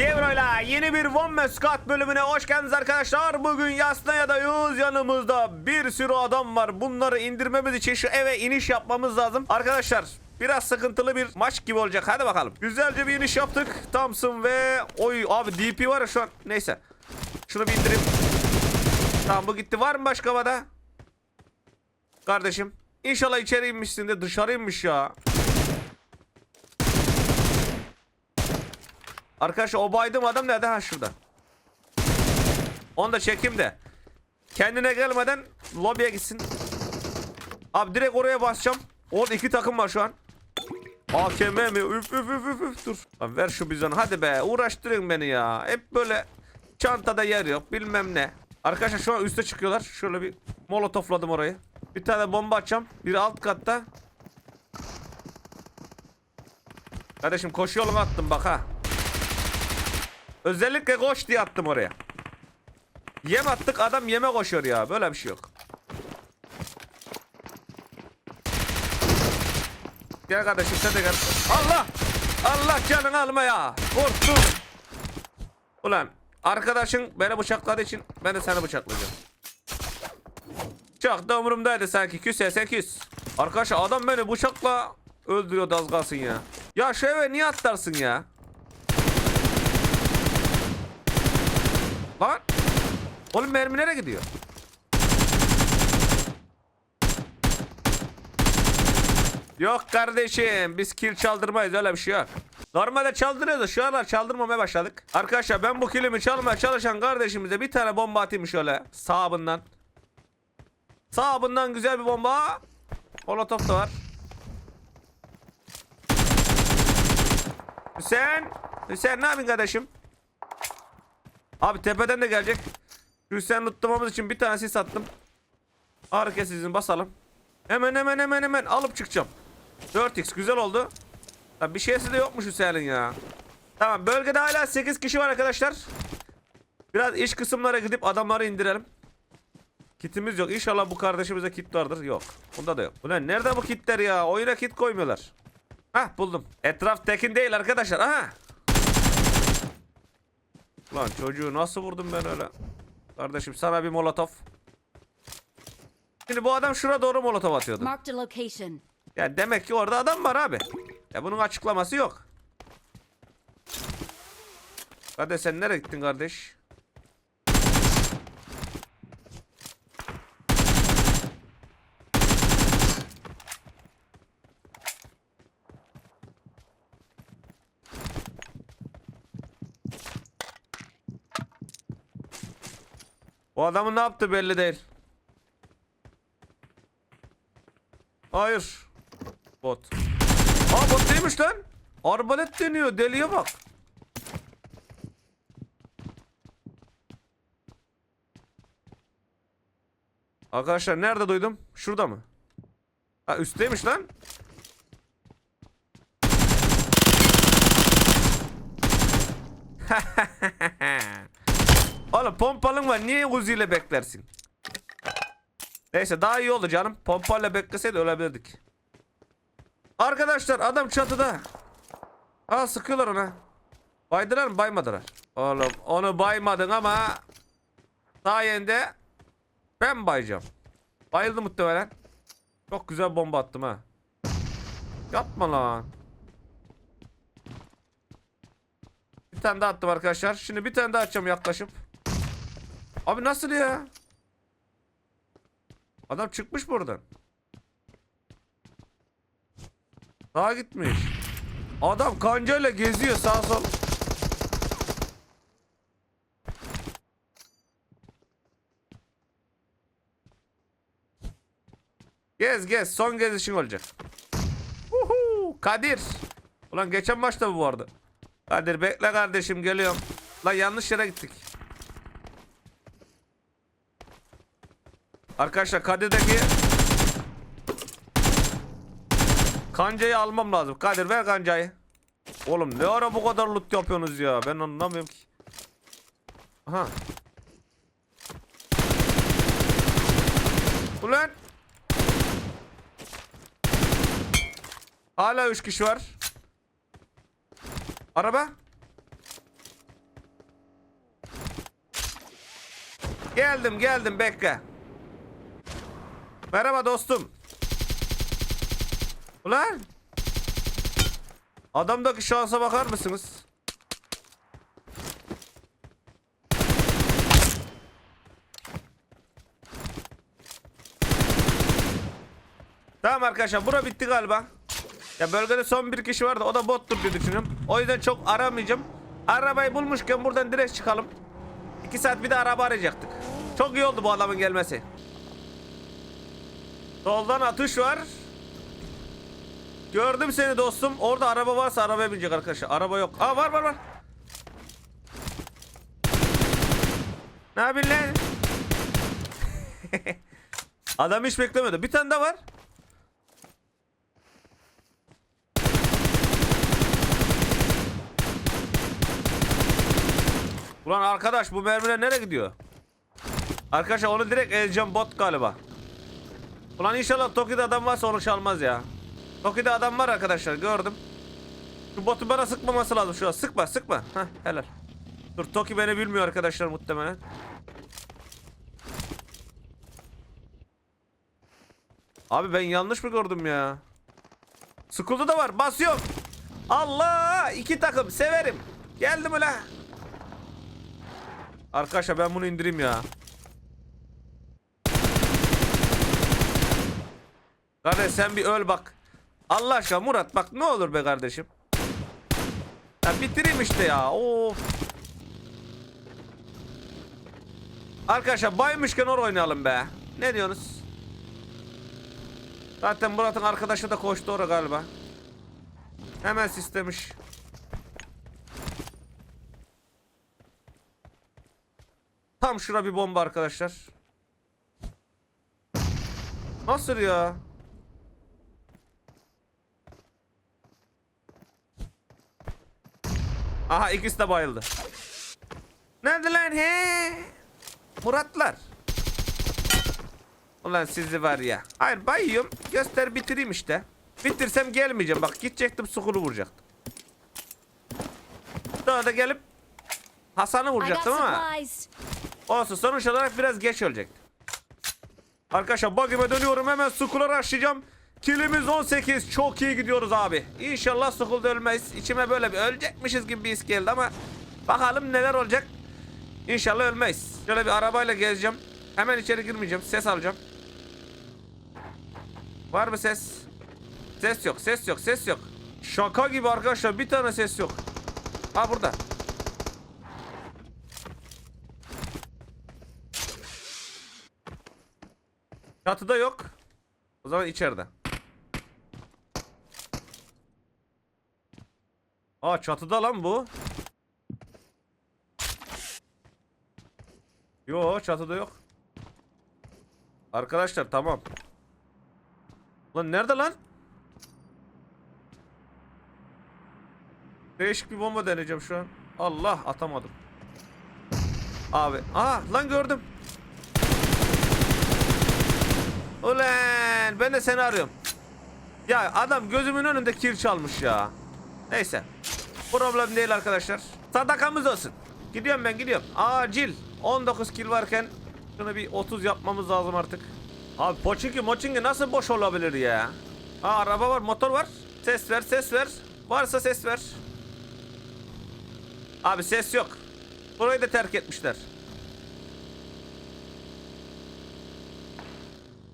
Devro'yla yeni bir One Squad bölümüne hoş geldiniz arkadaşlar. Bugün Yasnaya'dayız. Yanımızda bir sürü adam var. Bunları indirmemiz için şu eve iniş yapmamız lazım. Arkadaşlar biraz sıkıntılı bir maç gibi olacak. Hadi bakalım. Güzelce bir iniş yaptık. Thompson ve... Oy abi DP var ya şu an. Neyse. Şunu bir indireyim. Tamam bu gitti. Var mı başka havada? Kardeşim. İnşallah içeri inmişsin de dışarı inmiş ya. Arkadaşlar o baydığım adam nerede? Ha şurada. Onu da çekeyim de. Kendine gelmeden lobiye gitsin. Abi direkt oraya basacağım. Orada iki takım var şu an. AKM mi? Üf üf üf üf üf dur. Lan ver şu bizonu hadi be uğraştırın beni ya. Hep böyle çantada yer yok bilmem ne. Arkadaşlar şu an üste çıkıyorlar. Şöyle bir molotofladım orayı. Bir tane bomba atacağım. Biri alt katta. Kardeşim koşu yoluna attım bak ha. Özellikle koş diye attım oraya. Yem attık adam yeme koşuyor ya. Böyle bir şey yok. Gel kardeşim sen de gel. Allah! Allah canını alma ya. Korktum. Ulan arkadaşın beni bıçakladığı için ben de seni bıçaklayacağım. Çok da umurumdaydı sanki. Küs küs. Arkadaşlar adam beni bıçakla öldürüyor az kalsın ya. Ya şu eve niye atlarsın ya? Lan. Oğlum mermi nereye gidiyor? Yok kardeşim biz kill çaldırmayız öyle bir şey yok. Normalde çaldırıyoruz şu aralar çaldırmamaya başladık. Arkadaşlar ben bu killimi çalmaya çalışan kardeşimize bir tane bomba atayım şöyle sağabından. Sağabından güzel bir bomba. Molotov da var. Hüseyin. Hüseyin ne yapıyorsun kardeşim? Abi tepeden de gelecek. Hüseyin tutmamız için bir tane sis attım. Ağrı kesicini basalım. Hemen hemen hemen hemen alıp çıkacağım. 4x güzel oldu. Ya bir şeysi de yokmuş Hüseyin'in ya. Tamam bölgede hala 8 kişi var arkadaşlar. Biraz iç kısımlara gidip adamları indirelim. Kitimiz yok. İnşallah bu kardeşimize kit vardır. Yok. Bunda da yok. Ulan nerede bu kitler ya? Oyuna kit koymuyorlar. Hah buldum. Etraf tekin değil arkadaşlar. Aha. Lan çocuğu nasıl vurdum ben öyle? Kardeşim sana bir molotof. Şimdi bu adam şura doğru molotof atıyordu. Marked a location. Ya demek ki orada adam var abi. Ya bunun açıklaması yok. Kardeş sen nereye gittin kardeş? O adamın ne yaptı belli değil. Hayır. Bot. Aa bot değilmiş lan. Arbalet deniyor. Deliye bak. Arkadaşlar nerede duydum? Şurada mı? Ha üstteymiş lan. Oğlum pompalın var. Niye Uzi ile beklersin? Neyse daha iyi oldu canım. Pompayla bekleseydi ölebilirdik. Arkadaşlar adam çatıda. Aa sıkıyorlar ona. Baydılar mı baymadılar. Oğlum onu baymadın ama sayende ben bayacağım. Bayıldı muhtemelen. Çok güzel bomba attım ha. Yapma lan. Bir tane daha attım arkadaşlar. Şimdi bir tane daha atacağım yaklaşıp. Abi nasıl ya? Adam çıkmış buradan. Sağa gitmiş. Adam kancayla geziyor sağ sol. Gez gez son gezişin olacak. Uhu, Kadir. Ulan geçen maçta bu vardı. Kadir bekle kardeşim geliyorum. Lan yanlış yere gittik. Arkadaşlar Kadir'deki Kancayı almam lazım. Kadir ver kancayı. Oğlum ne ara bu kadar loot yapıyorsunuz ya? Ben anlamıyorum ki. Aha. Ulan. Hala 3 kişi var. Araba. Geldim geldim bekle. Merhaba dostum. Ulan. Adamdaki şansa bakar mısınız? Tamam arkadaşlar bura bitti galiba. Ya bölgede son bir kişi vardı o da bottur diye düşünüyorum. O yüzden çok aramayacağım. Arabayı bulmuşken buradan direkt çıkalım. 2 saat bir de araba arayacaktık. Çok iyi oldu bu adamın gelmesi. Soldan atış var. Gördüm seni dostum. Orada araba varsa arabaya binecek arkadaşlar. Araba yok. Aa var var var. Ne yapıyorsun lan? Adam hiç beklemedi. Bir tane daha var. Ulan arkadaş bu mermiler nereye gidiyor? Arkadaşlar onu direkt ezeceğim bot galiba. Ulan inşallah Toki'de adam varsa onu çalmaz ya. Toki'de adam var arkadaşlar gördüm. Şu botu bana sıkmaması lazım şu an. Sıkma sıkma. Heh helal. Dur Toki beni bilmiyor arkadaşlar muhtemelen. Abi ben yanlış mı gördüm ya? Sıkıldı da var. Basıyorum. Allah! iki takım severim. Geldim ulan. Arkadaşlar ben bunu indireyim ya. Kardeş sen bir öl bak. Allah aşkına Murat bak ne olur be kardeşim. Ya bitireyim işte ya. Of. Arkadaşlar baymışken or oynayalım be. Ne diyorsunuz? Zaten Murat'ın arkadaşı da koştu oraya galiba. Hemen sistemiş. Tam şura bir bomba arkadaşlar. Nasıl ya? Aha ikisi de bayıldı. Nerede lan he? Muratlar. Ulan sizi var ya. Hayır bayıyorum. Göster bitireyim işte. Bitirsem gelmeyeceğim. Bak gidecektim sukuru vuracaktım. Sonra da gelip Hasan'ı vuracaktım ama. Olsun sonuç olarak biraz geç ölecekti. Arkadaşlar bug'ime dönüyorum hemen Skull'a rushlayacağım. Kilimiz 18 çok iyi gidiyoruz abi. İnşallah Skull'da ölmeyiz. İçime böyle bir ölecekmişiz gibi bir his geldi ama bakalım neler olacak. İnşallah ölmeyiz. Şöyle bir arabayla gezeceğim. Hemen içeri girmeyeceğim. Ses alacağım. Var mı ses? Ses yok, ses yok, ses yok. Şaka gibi arkadaşlar bir tane ses yok. Ha burada. Çatıda yok. O zaman içeride. Aa çatıda lan bu. Yo çatıda yok. Arkadaşlar tamam. Lan nerede lan? Değişik bir bomba deneyeceğim şu an. Allah atamadım. Abi. Aa lan gördüm. Ulan ben de seni arıyorum. Ya adam gözümün önünde kir çalmış ya. Neyse. Problem değil arkadaşlar. Sadakamız olsun. Gidiyorum ben gidiyorum. Acil. 19 kill varken şunu bir 30 yapmamız lazım artık. Abi poçinki moçinki nasıl boş olabilir ya? Aa araba var motor var. Ses ver ses ver. Varsa ses ver. Abi ses yok. Burayı da terk etmişler.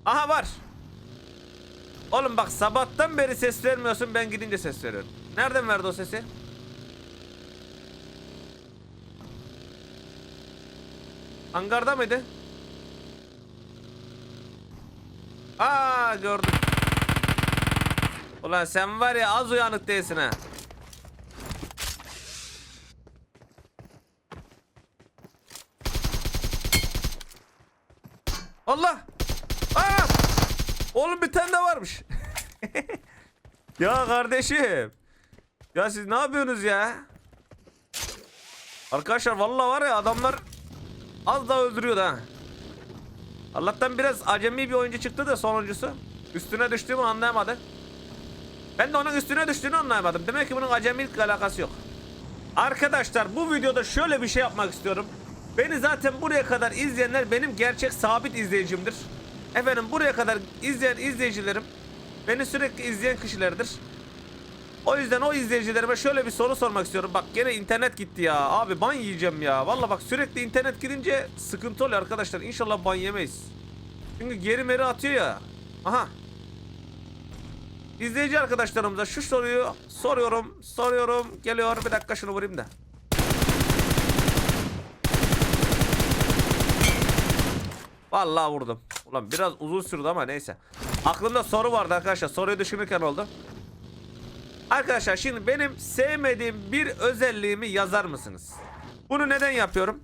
Aha var. Oğlum bak sabahtan beri ses vermiyorsun ben gidince ses veriyorum. Nereden verdi o sesi? Hangarda mıydı? Aa gördüm. Ulan sen var ya az uyanık değilsin ha. Allah! Aa! Oğlum bir tane de varmış. ya kardeşim. Ya siz ne yapıyorsunuz ya? Arkadaşlar vallahi var ya adamlar az daha öldürüyordu ha. Allah'tan biraz acemi bir oyuncu çıktı da sonuncusu. Üstüne düştüğümü anlayamadı. Ben de onun üstüne düştüğünü anlayamadım. Demek ki bunun acemilikle alakası yok. Arkadaşlar bu videoda şöyle bir şey yapmak istiyorum. Beni zaten buraya kadar izleyenler benim gerçek sabit izleyicimdir. Efendim buraya kadar izleyen izleyicilerim beni sürekli izleyen kişilerdir. O yüzden o izleyicilerime şöyle bir soru sormak istiyorum. Bak gene internet gitti ya. Abi ban yiyeceğim ya. Valla bak sürekli internet gidince sıkıntı oluyor arkadaşlar. İnşallah ban yemeyiz. Çünkü geri meri atıyor ya. Aha. İzleyici arkadaşlarımıza şu soruyu soruyorum. Soruyorum. Geliyor. Bir dakika şunu vurayım da. Vallahi vurdum. Ulan biraz uzun sürdü ama neyse. Aklımda soru vardı arkadaşlar. Soruyu düşünürken oldu. Arkadaşlar şimdi benim sevmediğim bir özelliğimi yazar mısınız? Bunu neden yapıyorum?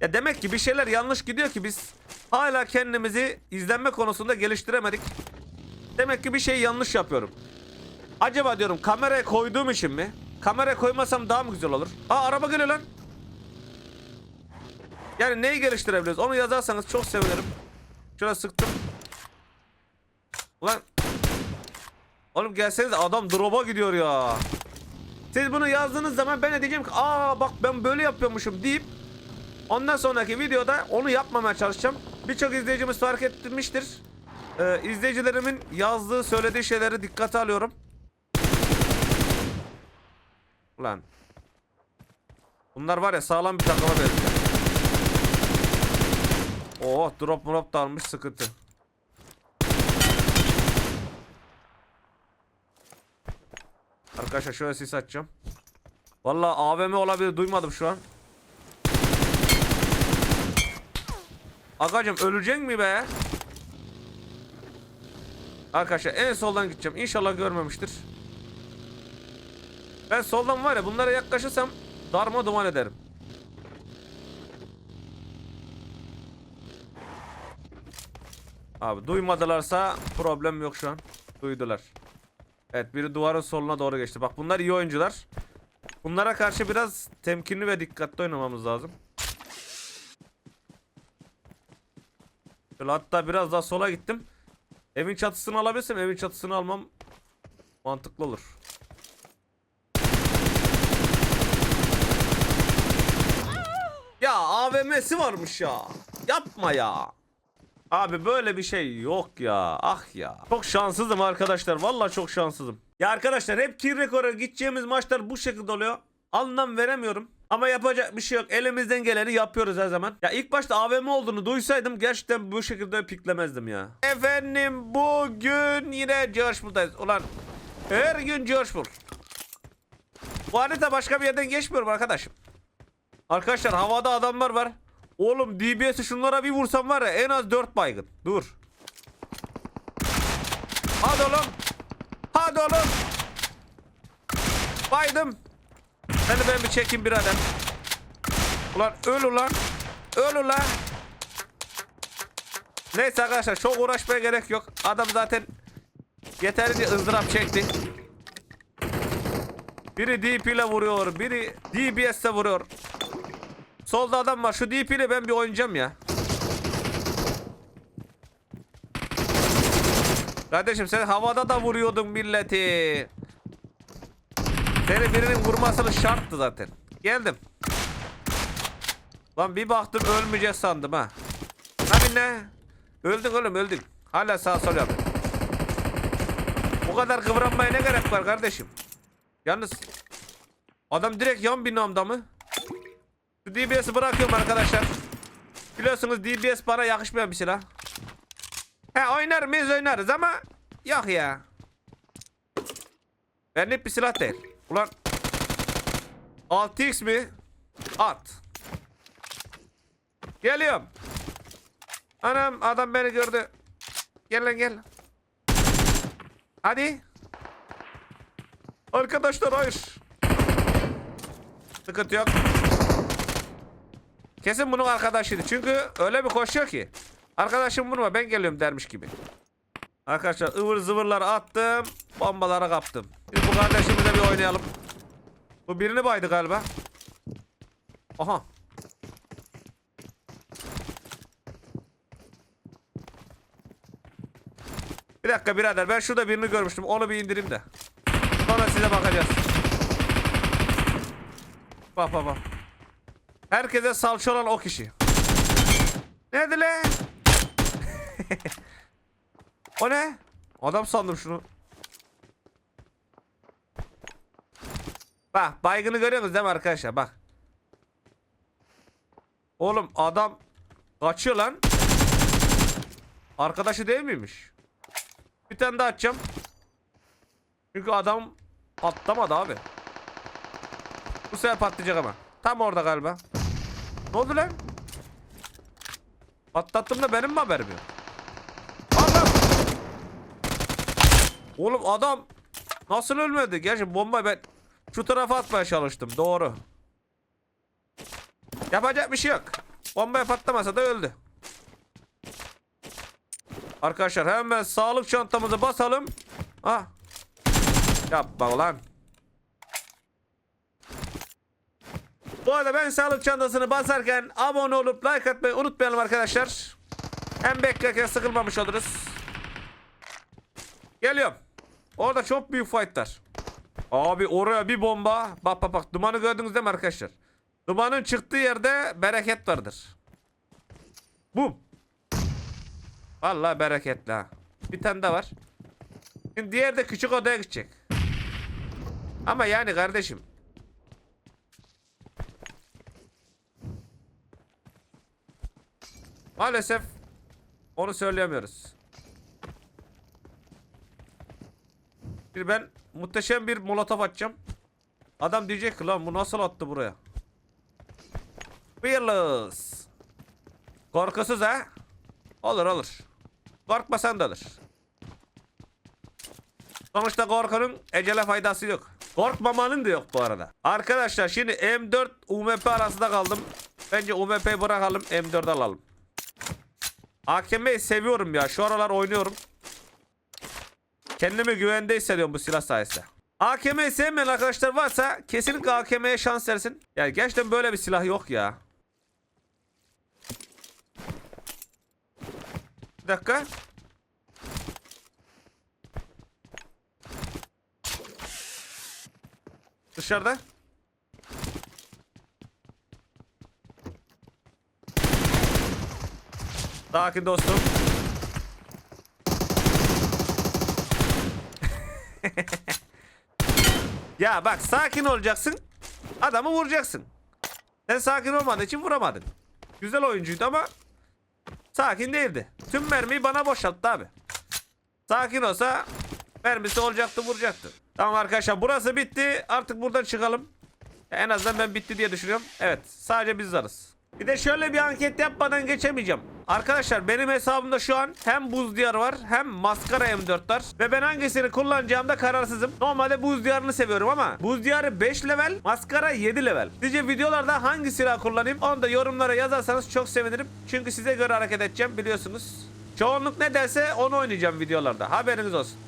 Ya demek ki bir şeyler yanlış gidiyor ki biz hala kendimizi izlenme konusunda geliştiremedik. Demek ki bir şey yanlış yapıyorum. Acaba diyorum kameraya koyduğum için mi? Kameraya koymasam daha mı güzel olur? Aa araba geliyor lan. Yani neyi geliştirebiliriz? Onu yazarsanız çok sevinirim. Şöyle sıktım. Ulan. Oğlum gelseniz adam drop'a gidiyor ya. Siz bunu yazdığınız zaman ben de diyeceğim ki aa bak ben böyle yapıyormuşum deyip ondan sonraki videoda onu yapmamaya çalışacağım. Birçok izleyicimiz fark ettirmiştir. Ee, izleyicilerimin yazdığı söylediği şeyleri dikkate alıyorum. Ulan. Bunlar var ya sağlam bir takıma benziyor. Oh drop drop da almış sıkıntı. Arkadaşlar şöyle sis açacağım. Vallahi AVM olabilir duymadım şu an. Agacım ölecek mi be? Arkadaşlar en soldan gideceğim. İnşallah görmemiştir. Ben soldan var ya bunlara yaklaşırsam darma duman ederim. Abi duymadılarsa problem yok şu an. Duydular. Evet biri duvarın soluna doğru geçti. Bak bunlar iyi oyuncular. Bunlara karşı biraz temkinli ve dikkatli oynamamız lazım. Hatta biraz daha sola gittim. Evin çatısını alabilirsem evin çatısını almam mantıklı olur. Ya AVM'si varmış ya. Yapma ya. Abi böyle bir şey yok ya. Ah ya. Çok şanssızım arkadaşlar. Vallahi çok şanssızım. Ya arkadaşlar hep kill rekora gideceğimiz maçlar bu şekilde oluyor. Anlam veremiyorum. Ama yapacak bir şey yok. Elimizden geleni yapıyoruz her zaman. Ya ilk başta AVM olduğunu duysaydım gerçekten bu şekilde piklemezdim ya. Efendim bugün yine Coşbul'dayız. Ulan her gün Coşbul. Bu harita başka bir yerden geçmiyorum arkadaşım. Arkadaşlar havada adamlar var. Oğlum DBS'i şunlara bir vursam var ya en az 4 baygın. Dur. Hadi oğlum. Hadi oğlum. Baydım. Seni ben bir çekeyim birader. Ulan öl ulan. Öl ulan. Neyse arkadaşlar çok uğraşmaya gerek yok. Adam zaten yeterince ızdırap çekti. Biri DP ile vuruyor. Biri DBS ile vuruyor. Solda adam var. Şu DP ile ben bir oynayacağım ya. Kardeşim sen havada da vuruyordun milleti. Seni birinin vurmasını şarttı zaten. Geldim. Lan bir baktım ölmeyeceğiz sandım ha. Abi ne? Öldük oğlum öldük. Hala sağ sol yap. Bu kadar kıvranmaya ne gerek var kardeşim? Yalnız adam direkt yan binamda mı? Şu DBS'i bırakıyorum arkadaşlar. Biliyorsunuz DBS bana yakışmayan bir silah. He oynar mıyız oynarız ama yok ya. Benlik bir silah değil. Ulan 6x mi? At. Geliyorum. Anam adam beni gördü. Gel lan gel. Hadi. Arkadaşlar hayır. Sıkıntı yok. Kesin bunun arkadaşıydı. Çünkü öyle bir koşuyor ki. Arkadaşım vurma ben geliyorum dermiş gibi. Arkadaşlar ıvır zıvırları attım. Bombaları kaptım. Şimdi bu kardeşimizle bir oynayalım. Bu birini baydı galiba. Aha. Bir dakika birader ben şurada birini görmüştüm. Onu bir indireyim de. Sonra size bakacağız. Bak bak bak. Herkese salça olan o kişi. Nerede le? o ne? Adam sandım şunu. Bak baygını görüyorsunuz değil mi arkadaşlar? Bak. Oğlum adam kaçıyor lan. Arkadaşı değil miymiş? Bir tane daha açacağım. Çünkü adam patlamadı abi. Bu sefer patlayacak ama. Tam orada galiba. Ne oldu lan? Patlattım da benim mi haberim yok? Allah! Oğlum adam nasıl ölmedi? Gerçi bombayı ben şu tarafa atmaya çalıştım. Doğru. Yapacak bir şey yok. Bombaya patlamasa da öldü. Arkadaşlar hemen sağlık çantamızı basalım. Ah. Yapma ulan. Bu arada ben sağlık çantasını basarken abone olup like atmayı unutmayalım arkadaşlar. Hem beklerken sıkılmamış oluruz. Geliyorum. Orada çok büyük fightlar. Abi oraya bir bomba. Bak bak bak dumanı gördünüz değil mi arkadaşlar? Dumanın çıktığı yerde bereket vardır. Bum. Vallahi bereketli ha. Bir tane de var. Şimdi diğer de küçük odaya gidecek. Ama yani kardeşim. Maalesef onu söyleyemiyoruz. Bir ben muhteşem bir molotof atacağım. Adam diyecek lan bu nasıl attı buraya? Fearless. Korkusuz ha? Olur olur. Korkmasan da olur. Sonuçta korkunun ecele faydası yok. Korkmamanın da yok bu arada. Arkadaşlar şimdi M4 UMP arasında kaldım. Bence UMP'yi bırakalım M4 alalım. AKM'yi seviyorum ya. Şu aralar oynuyorum. Kendimi güvende hissediyorum bu silah sayesinde. AKM'yi sevmeyen arkadaşlar varsa kesinlikle AKM'ye şans versin. Yani gerçekten böyle bir silah yok ya. Bir dakika. Dışarıda. Sakin dostum. ya bak sakin olacaksın. Adamı vuracaksın. Sen sakin olmadığı için vuramadın. Güzel oyuncuydu ama sakin değildi. Tüm mermiyi bana boşalttı abi. Sakin olsa mermisi olacaktı vuracaktı. Tamam arkadaşlar burası bitti. Artık buradan çıkalım. En azından ben bitti diye düşünüyorum. Evet sadece biz varız. Bir de şöyle bir anket yapmadan geçemeyeceğim. Arkadaşlar benim hesabımda şu an hem buz diyarı var hem maskara M4 var. Ve ben hangisini kullanacağımda kararsızım. Normalde buz diyarını seviyorum ama buz diyarı 5 level maskara 7 level. Sizce videolarda hangi silah kullanayım onu da yorumlara yazarsanız çok sevinirim. Çünkü size göre hareket edeceğim biliyorsunuz. Çoğunluk ne derse onu oynayacağım videolarda. Haberiniz olsun.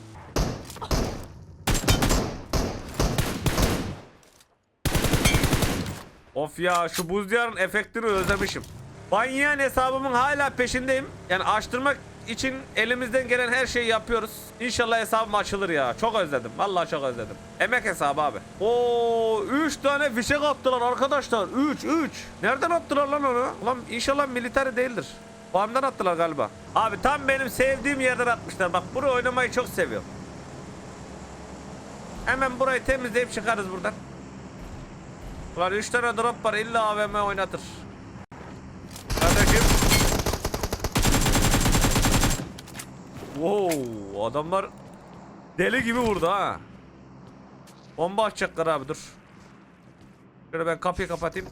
Of ya şu buz diyarın efektini özlemişim. Banyan hesabımın hala peşindeyim. Yani açtırmak için elimizden gelen her şeyi yapıyoruz. İnşallah hesabım açılır ya. Çok özledim. Vallahi çok özledim. Emek hesabı abi. Oo 3 tane fişek attılar arkadaşlar. 3 3. Nereden attılar lan onu? Ulan inşallah militer değildir. Bağımdan attılar galiba. Abi tam benim sevdiğim yerden atmışlar. Bak burayı oynamayı çok seviyorum. Hemen burayı temizleyip çıkarız buradan. Ulan 3 tane drop var illa AVM oynatır. Kardeşim. Wow adamlar deli gibi vurdu ha. Bomba atacaklar abi dur. Şöyle ben kapıyı kapatayım.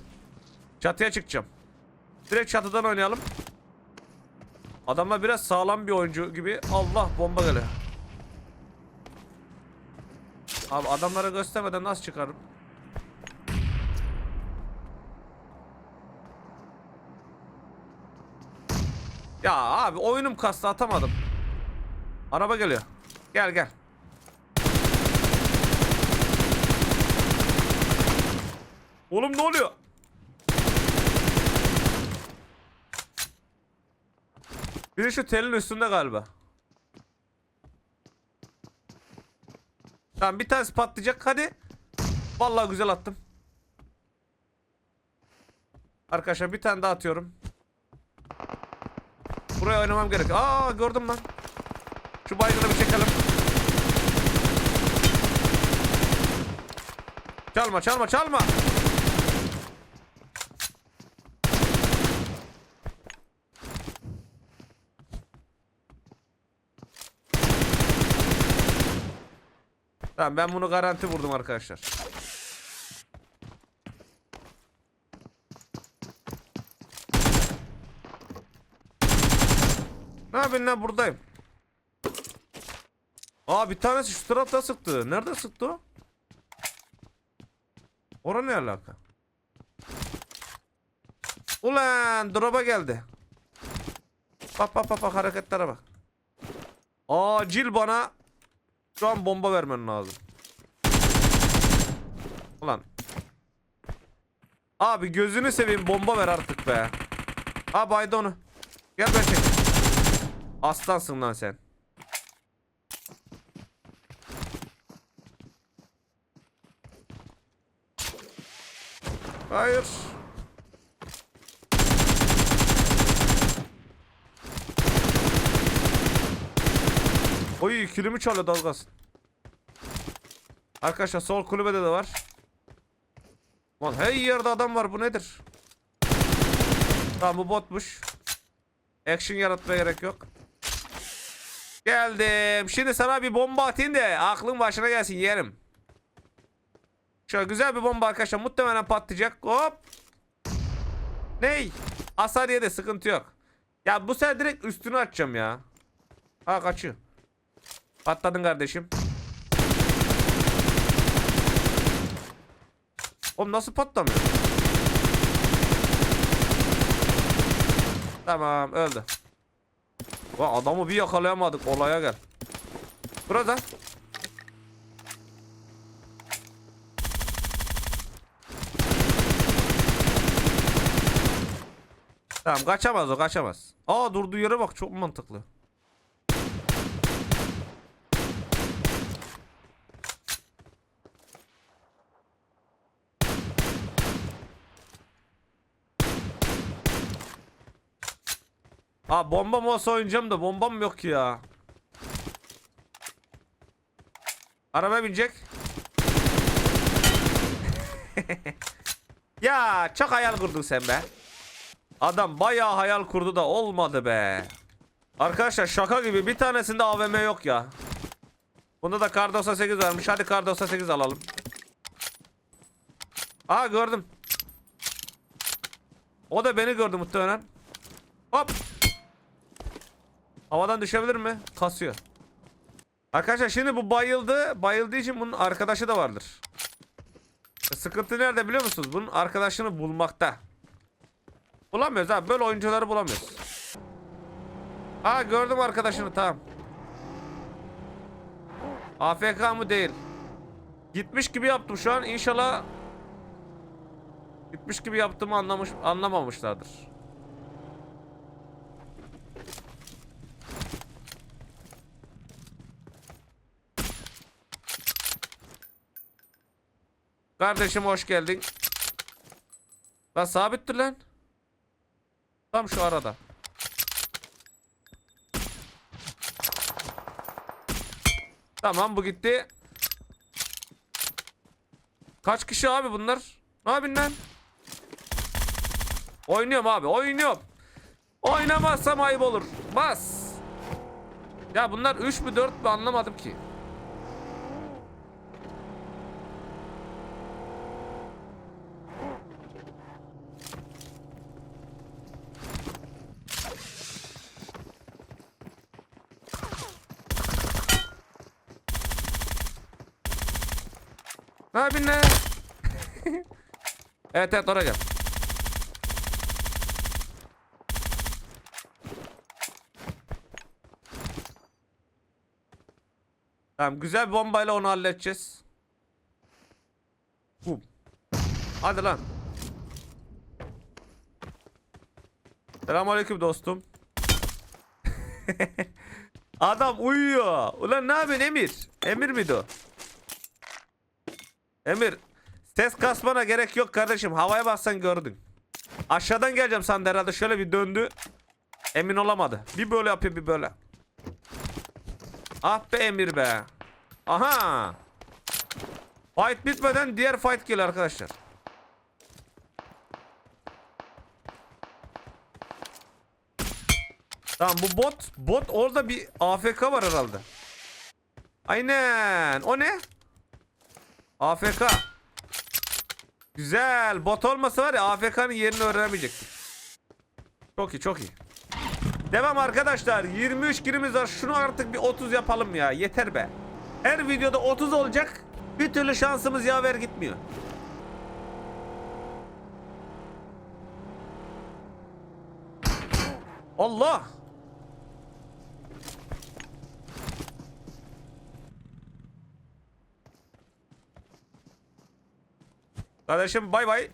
Çatıya çıkacağım. Direkt çatıdan oynayalım. Adamlar biraz sağlam bir oyuncu gibi. Allah bomba geliyor. Abi adamlara göstermeden nasıl çıkarım? Ya abi oyunum kastı atamadım. Araba geliyor. Gel gel. Oğlum ne oluyor? Bir de şu telin üstünde galiba. Tamam bir tanesi patlayacak hadi. Vallahi güzel attım. Arkadaşlar bir tane daha atıyorum. Buraya oynamam gerek. Aa gördüm lan. Şu baygını bir çekelim. Çalma çalma çalma. Tamam ben bunu garanti vurdum arkadaşlar. Yapayım lan buradayım. Aa bir tanesi şu tarafta sıktı. Nerede sıktı o? Ora ne alaka? Ulan drop'a geldi. Bak bak bak bak hareketlere bak. Acil bana şu an bomba vermen lazım. Ulan. Abi gözünü seveyim bomba ver artık be. Ha baydı onu. Gel ben çek. Aslansın lan sen. Hayır. Oy kilimi çalıyor dalgası. Arkadaşlar sol kulübede de var. Lan her yerde adam var bu nedir? Tamam bu botmuş. Action yaratmaya gerek yok. Geldim. Şimdi sana bir bomba atayım da aklın başına gelsin yerim. Şöyle güzel bir bomba arkadaşlar muhtemelen patlayacak. Hop. Ney? Hasar yedi sıkıntı yok. Ya bu sefer direkt üstünü açacağım ya. Ha kaçıyor. Patladın kardeşim. Oğlum nasıl patlamıyor? Tamam öldü. Va adamı bir yakalayamadık olaya gel. Burada. Tamam kaçamaz o kaçamaz. Aa durduğu yere bak çok mantıklı. Aa bombam olsa oynayacağım da bombam yok ki ya. Araba binecek. ya çok hayal kurdun sen be. Adam bayağı hayal kurdu da olmadı be. Arkadaşlar şaka gibi bir tanesinde AVM yok ya. Bunda da kar 98 varmış. Hadi kar 98 alalım. Aa gördüm. O da beni gördü muhtemelen. Hop. Havadan düşebilir mi? Kasıyor. Arkadaşlar şimdi bu bayıldı. Bayıldığı için bunun arkadaşı da vardır. Sıkıntı nerede biliyor musunuz? Bunun arkadaşını bulmakta. Bulamıyoruz abi. Böyle oyuncuları bulamıyoruz. Aa gördüm arkadaşını tamam. AFK mı değil. Gitmiş gibi yaptım şu an. İnşallah gitmiş gibi yaptığımı anlamış anlamamışlardır. Kardeşim hoş geldin. Lan sabittir lan. Tam şu arada. Tamam bu gitti. Kaç kişi abi bunlar? Ne yapayım lan? Oynuyorum abi oynuyorum. Oynamazsam ayıp olur. Bas. Ya bunlar 3 mü 4 mü anlamadım ki. Ne yapayım lan? evet evet oraya gel. Tamam güzel bir bombayla onu halledeceğiz. Bum. Hadi lan. Selamünaleyküm dostum. Adam uyuyor. Ulan ne yapıyorsun Emir? Emir miydi o? Emir ses kasmana gerek yok kardeşim. Havaya bassan gördün. Aşağıdan geleceğim sandı herhalde. Şöyle bir döndü. Emin olamadı. Bir böyle yapıyor bir böyle. Ah be Emir be. Aha. Fight bitmeden diğer fight geliyor arkadaşlar. Tamam bu bot. Bot orada bir AFK var herhalde. Aynen. O ne? AFK. Güzel. Bot olmasa var ya AFK'nın yerini öğrenemeyecektik. Çok iyi çok iyi. Devam arkadaşlar. 23 girimiz var. Şunu artık bir 30 yapalım ya. Yeter be. Her videoda 30 olacak. Bir türlü şansımız yaver gitmiyor. Allah. Kardeşim bay bay.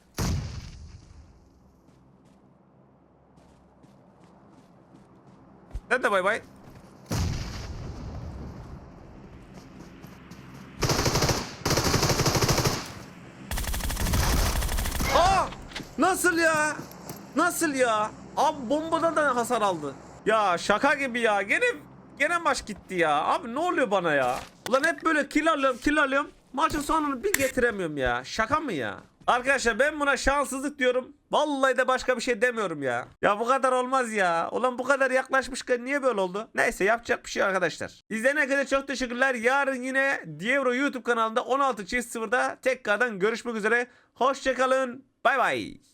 Sen de bay bay. Aa! Nasıl ya? Nasıl ya? Abi bombadan da hasar aldı. Ya şaka gibi ya. Gene gene maç gitti ya. Abi ne oluyor bana ya? Ulan hep böyle kill alıyorum, kill alıyorum. Maçın sonunu bir getiremiyorum ya. Şaka mı ya? Arkadaşlar ben buna şanssızlık diyorum. Vallahi de başka bir şey demiyorum ya. Ya bu kadar olmaz ya. Ulan bu kadar yaklaşmışken niye böyle oldu? Neyse yapacak bir şey arkadaşlar. İzlediğiniz için çok teşekkürler. Yarın yine Dievro YouTube kanalında 16.00'da tekrardan görüşmek üzere. Hoşçakalın. Bay bay.